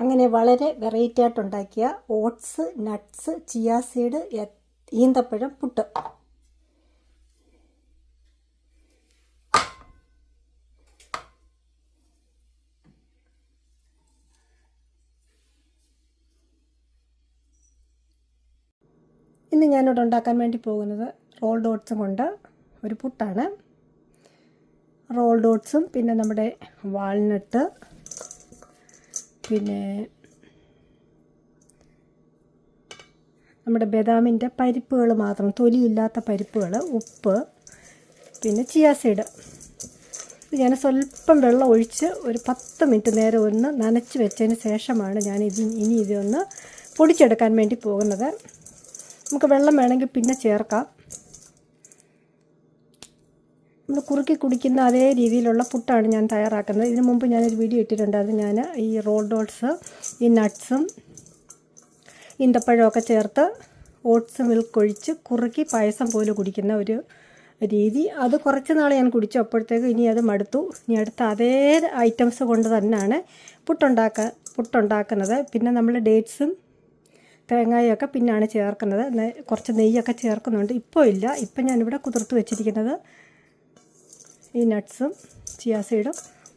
അങ്ങനെ വളരെ വെറൈറ്റി ആയിട്ടുണ്ടാക്കിയ ഓട്സ് നട്ട്സ് ചിയാ സീഡ് ഈന്തപ്പഴം പുട്ട്. ഇന്ന് ഞാനിവിടെ ഉണ്ടാക്കാൻ വേണ്ടി പോകുന്നത് റോൾ ഡോട്ട്സും കൊണ്ട് ഒരു പുട്ടാണ്. റോൾ ഡോട്ട്സും പിന്നെ നമ്മുടെ വാൾനട്ട് പിന്നെ നമ്മുടെ ബദാമിന്റെ പരിപ്പുകൾ മാത്രം തൊലിയില്ലാത്ത പരിപ്പുകൾ ഉപ്പ് പിന്നെ ചിയാസീഡ് ഇത് ഞാൻ സ്വല്പം വെള്ളം ഒഴിച്ച് ഒരു പത്ത് മിനിറ്റ് നേരം ഒന്ന് നനച്ച് വെച്ചതിന് ശേഷമാണ് ഞാൻ ഇത് ഇനി ഇതൊന്ന് പൊടിച്ചെടുക്കാൻ വേണ്ടി പോകുന്നത്. നമുക്ക് വെള്ളം വേണമെങ്കിൽ പിന്നെ ചേർക്കാം. നമ്മൾ കുറുക്കി കുടിക്കുന്ന അതേ രീതിയിലുള്ള പുട്ടാണ് ഞാൻ തയ്യാറാക്കുന്നത്. ഇതിനു മുമ്പ് ഞാനൊരു വീഡിയോ ഇട്ടിട്ടുണ്ട്. അത് ഞാൻ ഈ റോൾ ഡോട്ട്സ് ഈ നട്ട്സും ഈന്തപ്പഴമൊക്കെ ചേർത്ത് ഓട്സ് മിൽക്ക് ഒഴിച്ച് കുറുക്കി പായസം പോലെ കുടിക്കുന്ന ഒരു രീതി. അത് കുറച്ച് നാൾ ഞാൻ കുടിച്ചു. അപ്പോഴത്തേക്ക് ഇനി അത് മടുത്തു. ഇനി അടുത്ത അതേ ഐറ്റംസ് കൊണ്ട് തന്നെയാണ് പുട്ടുണ്ടാക്ക പുട്ടുണ്ടാക്കുന്നത്. പിന്നെ നമ്മൾ ഡേറ്റ്സും തേങ്ങയൊക്കെ പിന്നാണ് ചേർക്കുന്നത്. കുറച്ച് നെയ്യൊക്കെ ചേർക്കുന്നുണ്ട്. ഇപ്പോൾ ഇല്ല. ഇപ്പം ഞാനിവിടെ കുതിർത്ത് വെച്ചിരിക്കുന്നത് ഈ നട്ട്സും ചിയാസീഡും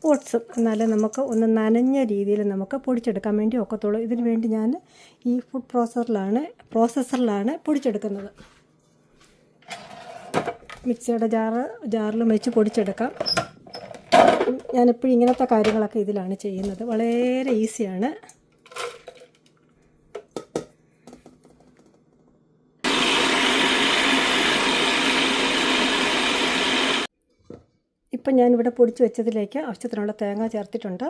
ഓട്സും എന്നാലേ നമുക്ക് ഒന്ന് നനഞ്ഞ രീതിയിൽ നമുക്ക് പൊടിച്ചെടുക്കാൻ വേണ്ടി ഒക്കത്തുള്ളൂ. ഇതിന് വേണ്ടി ഞാൻ ഈ ഫുഡ് പ്രോസസറിലാണ് പ്രോസസ്സറിലാണ് പൊടിച്ചെടുക്കുന്നത്. മിക്സിയുടെ ജാറ് ജാറിലും വെച്ച് പൊടിച്ചെടുക്കാം. ഞാനെപ്പോഴും ഇങ്ങനത്തെ കാര്യങ്ങളൊക്കെ ഇതിലാണ് ചെയ്യുന്നത്. വളരെ ഈസിയാണ് ഇപ്പം ഞാനിവിടെ പൊടിച്ച് വെച്ചതിലേക്ക് ആവശ്യത്തിനുള്ള തേങ്ങ ചേർത്തിട്ടുണ്ട്.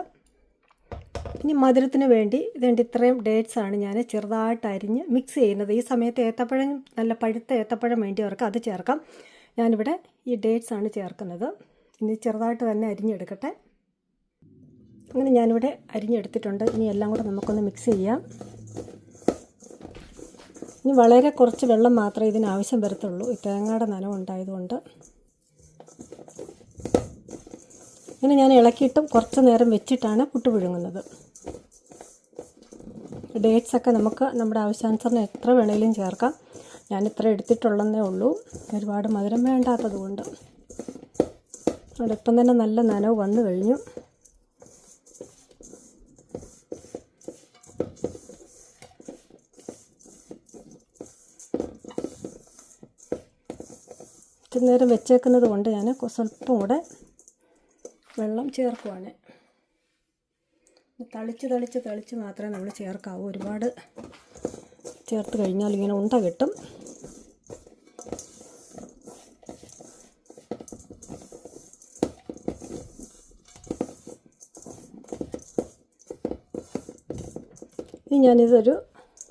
ഇനി മധുരത്തിന് വേണ്ടി ഇതേണ്ട ഇത്രയും ഡേറ്റ്സ് ആണ് ഞാൻ ചെറുതായിട്ട് അരിഞ്ഞ് മിക്സ് ചെയ്യുന്നത്. ഈ സമയത്ത് ഏത്തപ്പഴം നല്ല പഴുത്ത ഏത്തപ്പഴം വേണ്ടിയവർക്ക് അത് ചേർക്കാം. ഞാനിവിടെ ഈ ഡേറ്റ്സ് ആണ് ചേർക്കുന്നത്. ഇനി ചെറുതായിട്ട് തന്നെ അരിഞ്ഞെടുക്കട്ടെ. അങ്ങനെ ഞാനിവിടെ അരിഞ്ഞെടുത്തിട്ടുണ്ട്. ഇനി എല്ലാം കൂടെ നമുക്കൊന്ന് മിക്സ് ചെയ്യാം. ഇനി വളരെ കുറച്ച് വെള്ളം മാത്രമേ ഇതിന് ആവശ്യം വരത്തുള്ളൂ. ഈ തേങ്ങയുടെ നനവുണ്ടായതുകൊണ്ട് ഇങ്ങനെ ഞാൻ ഇളക്കിയിട്ടും കുറച്ച് നേരം വെച്ചിട്ടാണ് പുട്ട് പുഴുങ്ങുന്നത്. ഡേറ്റ്സ് ഒക്കെ നമുക്ക് നമ്മുടെ ആവശ്യാനുസരണം എത്ര വേണേലും ചേർക്കാം. ഞാൻ ഇത്ര എടുത്തിട്ടുള്ളതേ ഉള്ളൂ. ഒരുപാട് മധുരം വേണ്ടാത്തത് കൊണ്ട് അവിടെ ഇപ്പം തന്നെ നല്ല നനവ് വന്നു കഴിഞ്ഞു. ഇത്തിരി നേരം വെച്ചേക്കുന്നത് കൊണ്ട് ഞാൻ സ്വല്പം കൂടെ വെള്ളം ചേർക്കുവാണ്. തളിച്ച് തളിച്ച് തളിച്ച് മാത്രമേ നമ്മൾ ചേർക്കാവൂ. ഒരുപാട് ചേർത്ത് കഴിഞ്ഞാൽ ഇങ്ങനെ ഉണ്ട കിട്ടും. ഇനി ഞാനിതൊരു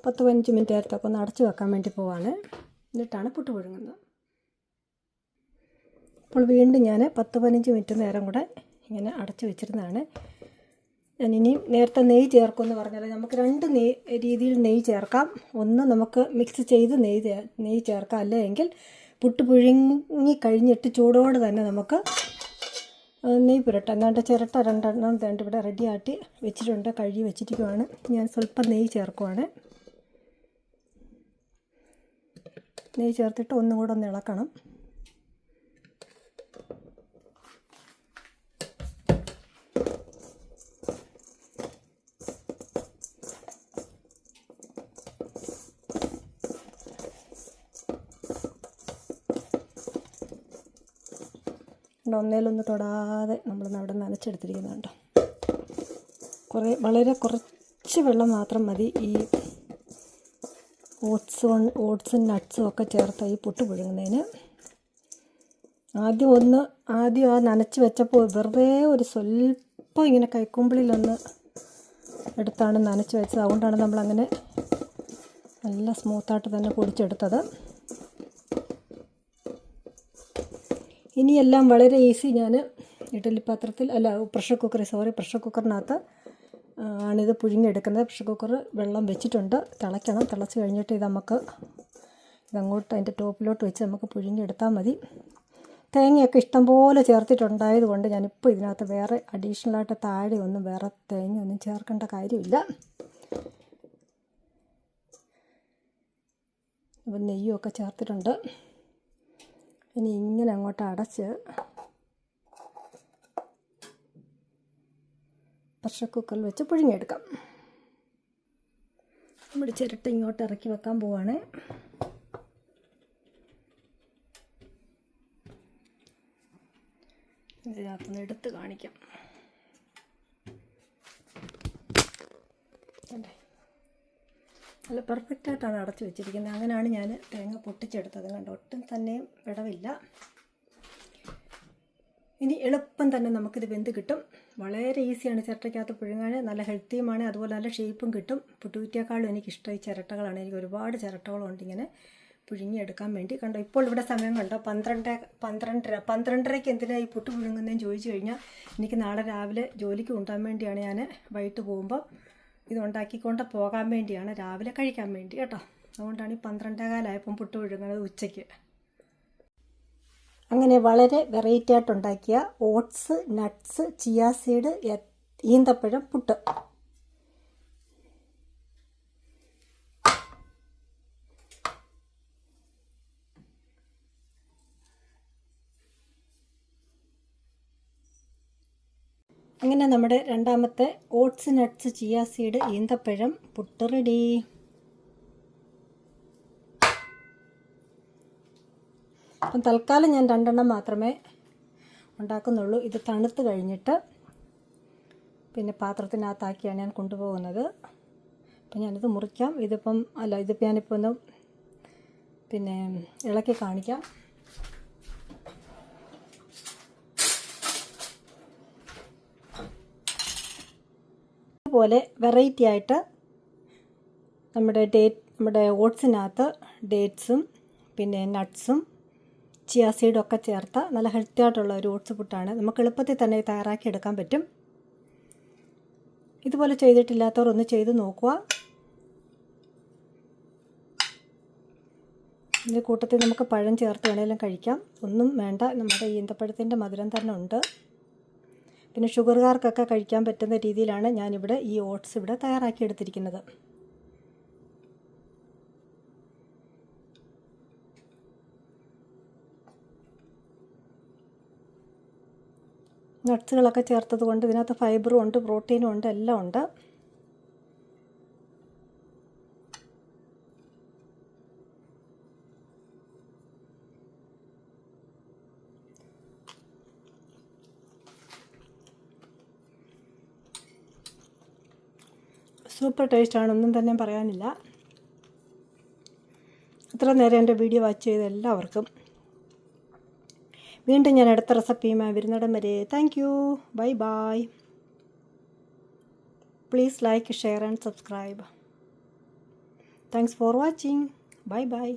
പത്ത് പതിനഞ്ച് മിനിറ്റ് നേരത്തൊക്കെ ഒന്ന് അടച്ചു വെക്കാൻ വേണ്ടി പോവാണ്. എന്നിട്ടാണ് പുട്ട് പുഴുങ്ങുന്നത്. അപ്പോൾ വീണ്ടും ഞാൻ പത്ത് പതിനഞ്ച് മിനിറ്റ് നേരം കൂടെ ഇങ്ങനെ അടച്ചു വെച്ചിരുന്നതാണ്. ഞാൻ ഇനിയും നേരത്തെ നെയ്യ് ചേർക്കുമെന്ന് പറഞ്ഞാൽ നമുക്ക് രണ്ട് നെയ് രീതിയിൽ നെയ്യ് ചേർക്കാം. ഒന്ന് നമുക്ക് മിക്സ് ചെയ്ത് നെയ്യ് നെയ്യ് ചേർക്കാം. അല്ലെങ്കിൽ പുട്ട് പുഴുങ്ങി കഴിഞ്ഞിട്ട് ചൂടോടെ തന്നെ നമുക്ക് നെയ്യ് പുരട്ടാം. എന്നാണ്ട് ചിരട്ട രണ്ടെണ്ണം രണ്ട് ഇവിടെ റെഡിയാക്കി വെച്ചിട്ടുണ്ട് കഴുകി വെച്ചിരിക്കുവാണ്. ഞാൻ സ്വല്പം നെയ്യ് ചേർക്കുവാണ്. നെയ്യ് ചേർത്തിട്ട് ഒന്നും കൂടെ ഒന്ന് ഇളക്കണം. ഒന്നേലൊന്ന് തൊടാതെ നമ്മൾ അവിടെ നനച്ചെടുത്തിരിക്കുന്നുണ്ട് കുറേ വളരെ കുറച്ച് വെള്ളം മാത്രം മതി. ഈ ഓട്സ് ഓട്സും നട്ട്സും ഒക്കെ ചേർത്ത് ഈ പുട്ട് പുഴുങ്ങുന്നതിന്. ആദ്യം ഒന്ന് ആദ്യം ആ നനച്ച് വെച്ചപ്പോൾ വെറുതെ ഒരു സ്വല്പം ഇങ്ങനെ കൈക്കുമ്പിളിലൊന്ന് എടുത്താണ് നനച്ച് വെച്ചത്. അതുകൊണ്ടാണ് നമ്മളങ്ങനെ നല്ല സ്മൂത്തായിട്ട് തന്നെ പൊടിച്ചെടുത്തത്. ഇനിയെല്ലാം വളരെ ഈസി. ഞാൻ ഇഡലി പാത്രത്തിൽ അല്ല പ്രഷർ കുക്കർ സോറി പ്രഷർ കുക്കറിനകത്ത് ആണിത് പുഴുങ്ങിയെടുക്കുന്നത്. പ്രഷർ കുക്കർ വെള്ളം വെച്ചിട്ടുണ്ട്. തിളയ്ക്കണം. തിളച്ച് കഴിഞ്ഞിട്ട് ഇത് നമുക്ക് ഇതങ്ങോട്ട് അതിന്റെ ടോപ്പിലോട്ട് വെച്ച് നമുക്ക് പുഴുങ്ങിയെടുത്താൽ മതി. തേങ്ങയൊക്കെ ഇഷ്ടംപോലെ ചേർത്തിട്ടുണ്ടായത് കൊണ്ട് ഞാനിപ്പോൾ ഇതിനകത്ത് വേറെ അഡീഷണലായിട്ട് താഴെ ഒന്നും വേറെ തേങ്ങയൊന്നും ചേർക്കേണ്ട കാര്യമില്ല. അപ്പം നെയ്യുമൊക്കെ ചേർത്തിട്ടുണ്ട്. ഇനി ഇങ്ങനെ അങ്ങോട്ട് അടച്ച് പ്രഷർ കുക്കറിൽ വെച്ച് പുഴുങ്ങിയെടുക്കാം. നമ്മൾ ചിരട്ട ഇങ്ങോട്ട് ഇറക്കി വെക്കാൻ പോവാണ്. ഇതിനകത്തുനിന്ന് എടുത്ത് കാണിക്കാം. കണ്ടേ? നല്ല പെർഫെക്റ്റായിട്ടാണ് അടച്ചു വെച്ചിരിക്കുന്നത്. അങ്ങനെയാണ് ഞാൻ തേങ്ങ പൊട്ടിച്ചെടുത്തത്. കണ്ടോ ഒട്ടും തന്നെ വിടവില്ല. ഇനി എളുപ്പം തന്നെ നമുക്കിത് വെന്ത് കിട്ടും. വളരെ ഈസിയാണ് ചിരട്ടയ്ക്കകത്ത് പുഴുങ്ങാൻ നല്ല ഹെൽത്തിയുമാണ് അതുപോലെ നല്ല ഷേപ്പും കിട്ടും. പുട്ടുകുറ്റിയേക്കാളും എനിക്കിഷ്ടം ഈ ചിരട്ടകളാണ്. എനിക്ക് ഒരുപാട് ചിരട്ടകളുണ്ട് ഇങ്ങനെ പുഴുങ്ങിയെടുക്കാൻ വേണ്ടി. കണ്ടോ ഇപ്പോൾ ഇവിടെ സമയം കണ്ടോ പന്ത്രണ്ട് പന്ത്രണ്ടര പന്ത്രണ്ടരയ്ക്ക് എന്തിനാണ് ഈ പുട്ട് പുഴുങ്ങുന്നതെന്ന് ചോദിച്ചു കഴിഞ്ഞാൽ എനിക്ക് നാളെ രാവിലെ ജോലിക്ക് കൊണ്ടുപോകാൻ വേണ്ടിയാണ് ഞാൻ വൈകിട്ട് പോകുമ്പോൾ ഇത് ഉണ്ടാക്കിക്കൊണ്ട് പോകാൻ വേണ്ടിയാണ് രാവിലെ കഴിക്കാൻ വേണ്ടി കേട്ടോ. അതുകൊണ്ടാണ് ഈ പന്ത്രണ്ടേകാലായപ്പം പുട്ട് വിഴുങ്ങുന്നത് ഉച്ചയ്ക്ക്. അങ്ങനെ വളരെ വെറൈറ്റി ആയിട്ടുണ്ടാക്കിയ ഓട്സ് നട്ട്സ് ചിയാ സീഡ് ഈന്തപ്പഴം പുട്ട്. അങ്ങനെ നമ്മുടെ രണ്ടാമത്തെ ഓട്സ് നട്ട്സ് ചിയ സീഡ് ഈന്തപ്പഴം പുട്ട് റെഡി. അപ്പം തൽക്കാലം ഞാൻ രണ്ടെണ്ണം മാത്രമേ ഉണ്ടാക്കുന്നുള്ളൂ. ഇത് തണുത്ത് കഴിഞ്ഞിട്ട് പിന്നെ പാത്രത്തിനകത്താക്കിയാണ് ഞാൻ കൊണ്ടുപോകുന്നത്. അപ്പം ഞാനിത് മുറിക്കാം. ഇതിപ്പം അല്ല ഇതിപ്പോൾ ഞാനിപ്പോൾ ഒന്ന് പിന്നെ ഇളക്കി കാണിക്കാം. അതുപോലെ വെറൈറ്റി ആയിട്ട് നമ്മുടെ ഡേറ്റ് നമ്മുടെ ഓട്സിനകത്ത് ഡേറ്റ്സും പിന്നെ നട്ട്സും ചിയാസീഡും ഒക്കെ ചേർത്ത നല്ല ഹെൽത്തി ആയിട്ടുള്ള ഒരു ഓട്സ് പുട്ടാണ്. നമുക്ക് എളുപ്പത്തിൽ തന്നെ തയ്യാറാക്കി എടുക്കാൻ പറ്റും. ഇതുപോലെ ചെയ്തിട്ടില്ലാത്തവർ ഒന്ന് ചെയ്ത് നോക്കുക. ഇതിന്റെ കൂട്ടത്തിൽ നമുക്ക് പഴം ചേർത്ത് വേണമെങ്കിലും കഴിക്കാം. ഒന്നും വേണ്ട. നമ്മുടെ ഈന്തപ്പഴത്തിന്റെ മധുരം തന്നെ ഉണ്ട്. പിന്നെ ഷുഗറുകാർക്കൊക്കെ കഴിക്കാൻ പറ്റുന്ന രീതിയിലാണ് ഞാനിവിടെ ഈ ഓട്സ് ഇവിടെ തയ്യാറാക്കി എടുത്തിരിക്കുന്നത് നട്ട്സുകളൊക്കെ ചേർത്തത് കൊണ്ട് ഇതിനകത്ത് ഫൈബറും ഉണ്ട് പ്രോട്ടീനും ഉണ്ട് എല്ലാം ഉണ്ട്. സൂപ്പർ ടേസ്റ്റാണ് ഒന്നും തന്നെ പറയാനില്ല. ഇത്ര നേരം എന്റെ വീഡിയോ വാച്ച് ചെയ്ത എല്ലാവർക്കും. വീണ്ടും ഞാൻ അടുത്ത റെസിപ്പിയുമായി വരുന്നിടം വരെ. Thank you bye bye please like share and subscribe thanks for watching bye bye